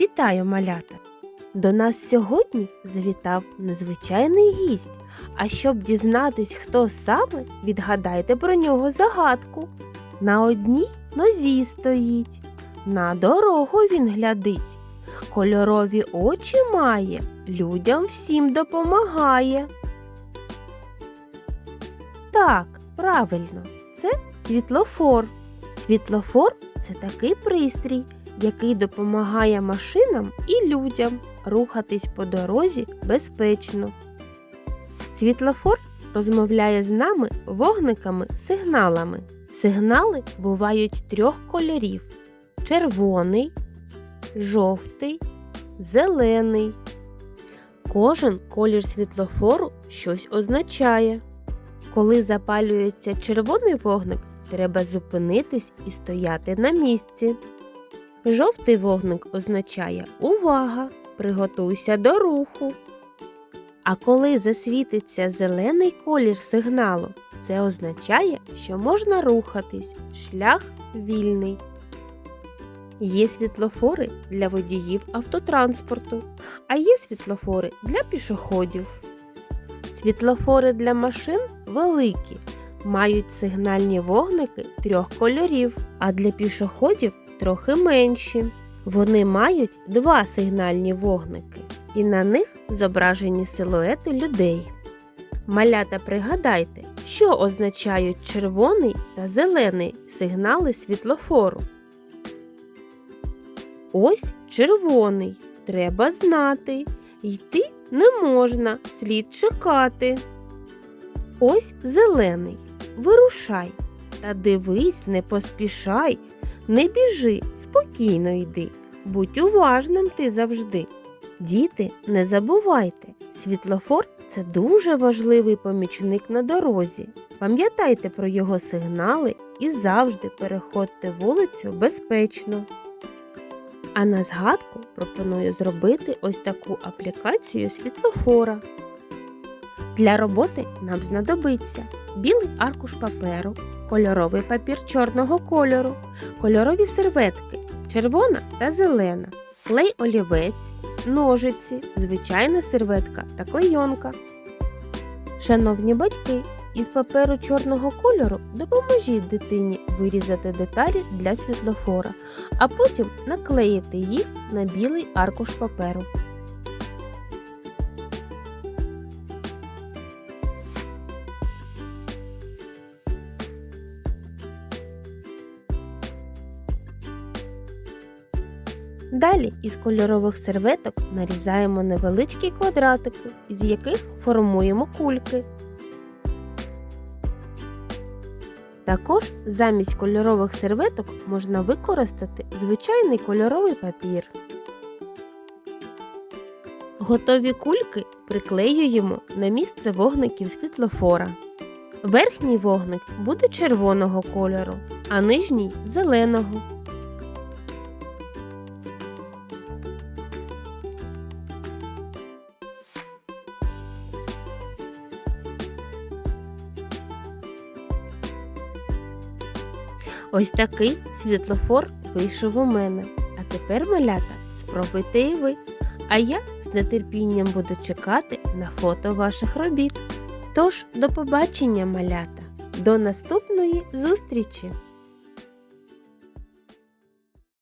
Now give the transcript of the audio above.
Вітаю, малята! До нас сьогодні завітав незвичайний гість. А щоб дізнатись, хто саме, відгадайте про нього загадку. На одній нозі стоїть, на дорогу він глядить, кольорові очі має, людям всім допомагає. Так, правильно, це світлофор. Світлофор це такий пристрій, який допомагає машинам і людям рухатись по дорозі безпечно. Світлофор розмовляє з нами вогниками-сигналами. Сигнали бувають трьох кольорів: червоний, жовтий, зелений. Кожен колір світлофору щось означає. Коли запалюється червоний вогник, треба зупинитись і стояти на місці. Жовтий вогник означає увага, приготуйся до руху. А коли засвітиться зелений колір сигналу, це означає, що можна рухатись, шлях вільний. Є світлофори для водіїв автотранспорту, а є світлофори для пішоходів. Світлофори для машин великі, мають сигнальні вогники трьох кольорів, а для пішоходів трохи менші. Вони мають два сигнальні вогники, і на них зображені силуети людей. Малята, пригадайте, що означають червоний та зелений сигнали світлофору. Ось червоний. Треба знати. Йти не можна, слід чекати. Ось зелений. Вирушай. Та дивись, не поспішай. Не біжи, спокійно йди. Будь уважним ти завжди. Діти, не забувайте, світлофор це дуже важливий помічник на дорозі. Пам'ятайте про його сигнали і завжди переходьте вулицю безпечно. А на згадку пропоную зробити ось таку аплікацію світлофора. Для роботи нам знадобиться білий аркуш паперу, кольоровий папір чорного кольору, кольорові серветки червона та зелена, клей олівець, ножиці, звичайна серветка та клейонка. Шановні батьки, із паперу чорного кольору допоможіть дитині вирізати деталі для світлофора, а потім наклеїти їх на білий аркуш паперу. Далі із кольорових серветок нарізаємо невеличкі квадратики, із яких формуємо кульки. Також замість кольорових серветок можна використати звичайний кольоровий папір. Готові кульки приклеюємо на місце вогників світлофора. Верхній вогник буде червоного кольору, а нижній зеленого. Ось такий світлофор вийшов у мене. А тепер, малята, спробуйте і ви. А я з нетерпінням буду чекати на фото ваших робіт. Тож, до побачення, малята! До наступної зустрічі!